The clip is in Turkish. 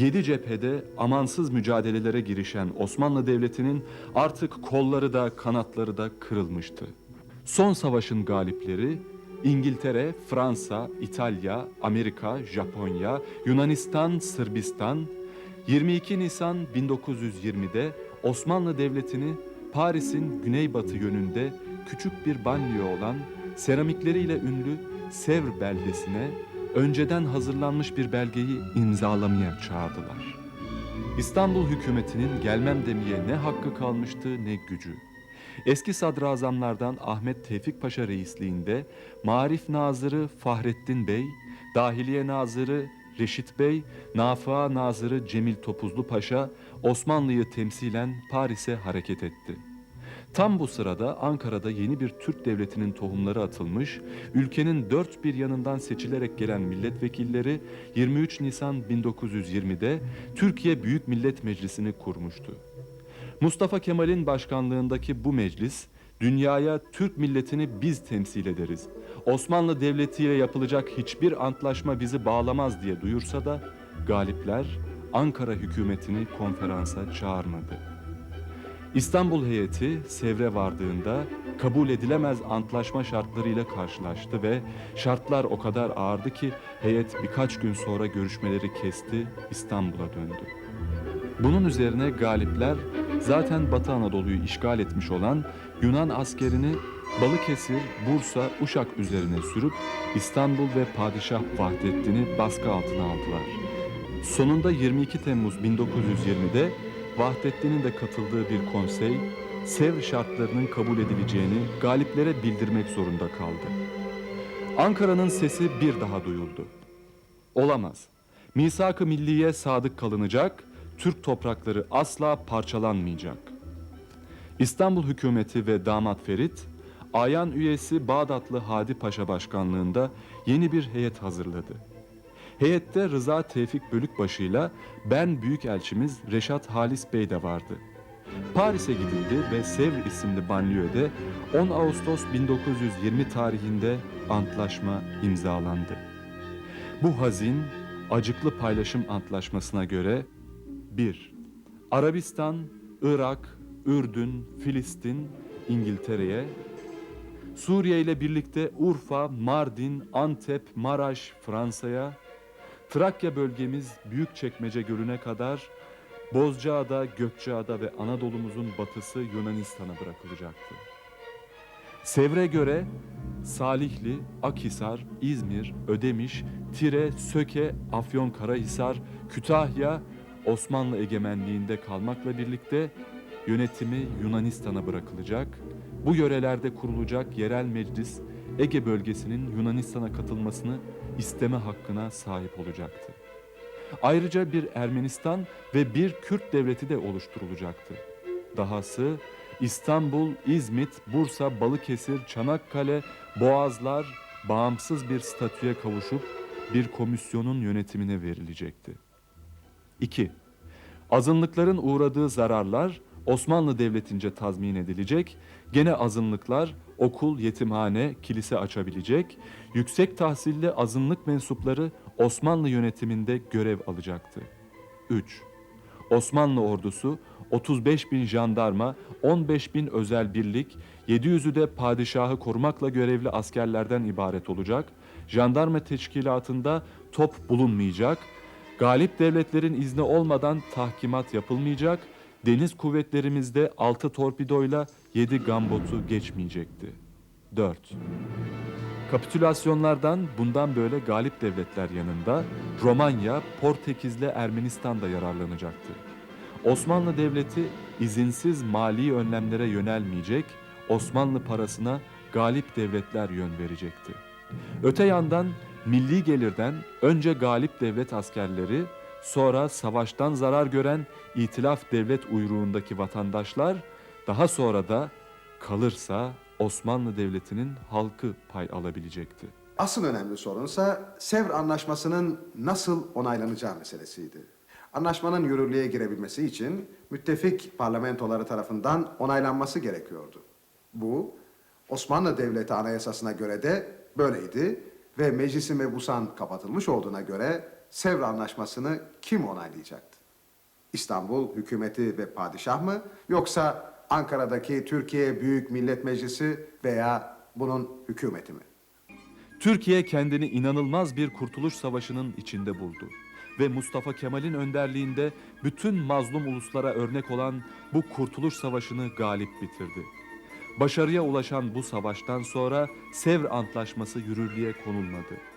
Yedi cephede amansız mücadelelere girişen Osmanlı Devleti'nin artık kolları da kanatları da kırılmıştı. Son savaşın galipleri İngiltere, Fransa, İtalya, Amerika, Japonya, Yunanistan, Sırbistan 22 Nisan 1920'de Osmanlı Devleti'ni Paris'in güneybatı yönünde küçük bir banliyö olan seramikleriyle ünlü Sevr beldesine önceden hazırlanmış bir belgeyi imzalamaya çağırdılar. İstanbul hükümetinin gelmem demeye ne hakkı kalmıştı ne gücü. Eski sadrazamlardan Ahmet Tevfik Paşa reisliğinde Marif Nazırı Fahrettin Bey, Dahiliye Nazırı Reşit Bey, Nafıa Nazırı Cemil Topuzlu Paşa Osmanlı'yı temsilen Paris'e hareket etti. Tam bu sırada Ankara'da yeni bir Türk devletinin tohumları atılmış, ülkenin dört bir yanından seçilerek gelen milletvekilleri 23 Nisan 1920'de Türkiye Büyük Millet Meclisi'ni kurmuştu. Mustafa Kemal'in başkanlığındaki bu meclis, dünyaya Türk milletini biz temsil ederiz. Osmanlı Devleti ile yapılacak hiçbir antlaşma bizi bağlamaz diye duyursa da galipler Ankara hükümetini konferansa çağırmadı. İstanbul heyeti Sevr'e vardığında kabul edilemez antlaşma şartlarıyla karşılaştı ve şartlar o kadar ağırdı ki heyet birkaç gün sonra görüşmeleri kesti, İstanbul'a döndü. Bunun üzerine galipler zaten Batı Anadolu'yu işgal etmiş olan Yunan askerini Balıkesir, Bursa, Uşak üzerine sürüp İstanbul ve Padişah Vahdettin'i baskı altına aldılar. Sonunda 22 Temmuz 1920'de Vahdettin'in de katıldığı bir konsey, Sevr şartlarının kabul edileceğini galiplere bildirmek zorunda kaldı. Ankara'nın sesi bir daha duyuldu. Olamaz. Misak-ı milliye sadık kalınacak, Türk toprakları asla parçalanmayacak. İstanbul hükümeti ve damat Ferit, Ayan üyesi Bağdatlı Hadi Paşa başkanlığında yeni bir heyet hazırladı. Heyette Rıza Tevfik Bölükbaşı'yla ben Büyükelçimiz Reşat Halis Bey de vardı. Paris'e gidildi ve Sevr isimli banliyöde 10 Ağustos 1920 tarihinde antlaşma imzalandı. Bu hazin, acıklı paylaşım antlaşmasına göre 1. Arabistan, Irak, Ürdün, Filistin, İngiltere'ye, Suriye ile birlikte Urfa, Mardin, Antep, Maraş, Fransa'ya, Trakya bölgemiz Büyükçekmece Gölü'ne kadar Bozcaada, Gökçeada ve Anadolu'muzun batısı Yunanistan'a bırakılacaktı. Sevr'e göre Salihli, Akhisar, İzmir, Ödemiş, Tire, Söke, Afyonkarahisar, Kütahya Osmanlı egemenliğinde kalmakla birlikte yönetimi Yunanistan'a bırakılacak. Bu yörelerde kurulacak yerel meclis Ege bölgesinin Yunanistan'a katılmasını isteme hakkına sahip olacaktı. Ayrıca bir Ermenistan ve bir Kürt devleti de oluşturulacaktı. Dahası İstanbul, İzmit, Bursa, Balıkesir, Çanakkale, Boğazlar bağımsız bir statüye kavuşup bir komisyonun yönetimine verilecekti. 2. Azınlıkların uğradığı zararlar Osmanlı Devleti'nce tazmin edilecek, gene azınlıklar okul, yetimhane, kilise açabilecek, yüksek tahsilli azınlık mensupları Osmanlı yönetiminde görev alacaktı. 3. Osmanlı ordusu 35 bin jandarma, 15 bin özel birlik, 700'ü de padişahı korumakla görevli askerlerden ibaret olacak, jandarma teşkilatında top bulunmayacak, galip devletlerin izni olmadan tahkimat yapılmayacak, deniz kuvvetlerimizde 6 torpidoyla 7 gambotu geçmeyecekti. 4. Kapitülasyonlardan bundan böyle galip devletler yanında Romanya, Portekiz'le Ermenistan da yararlanacaktı. Osmanlı Devleti izinsiz mali önlemlere yönelmeyecek, Osmanlı parasına galip devletler yön verecekti. Öte yandan milli gelirden önce galip devlet askerleri, sonra savaştan zarar gören itilaf devlet uyruğundaki vatandaşlar, daha sonra da kalırsa Osmanlı Devleti'nin halkı pay alabilecekti. Asıl önemli sorunsa Sevr Anlaşması'nın nasıl onaylanacağı meselesiydi. Anlaşmanın yürürlüğe girebilmesi için müttefik parlamentoları tarafından onaylanması gerekiyordu. Bu Osmanlı Devleti Anayasası'na göre de böyleydi ve meclisin mebusan kapatılmış olduğuna göre Sevr Anlaşması'nı kim onaylayacaktı? İstanbul hükümeti ve padişah mı yoksa Ankara'daki Türkiye Büyük Millet Meclisi veya bunun hükümeti mi? Türkiye kendini inanılmaz bir kurtuluş savaşının içinde buldu ve Mustafa Kemal'in önderliğinde bütün mazlum uluslara örnek olan bu kurtuluş savaşını galip bitirdi. Başarıya ulaşan bu savaştan sonra Sevr Antlaşması yürürlüğe konulmadı.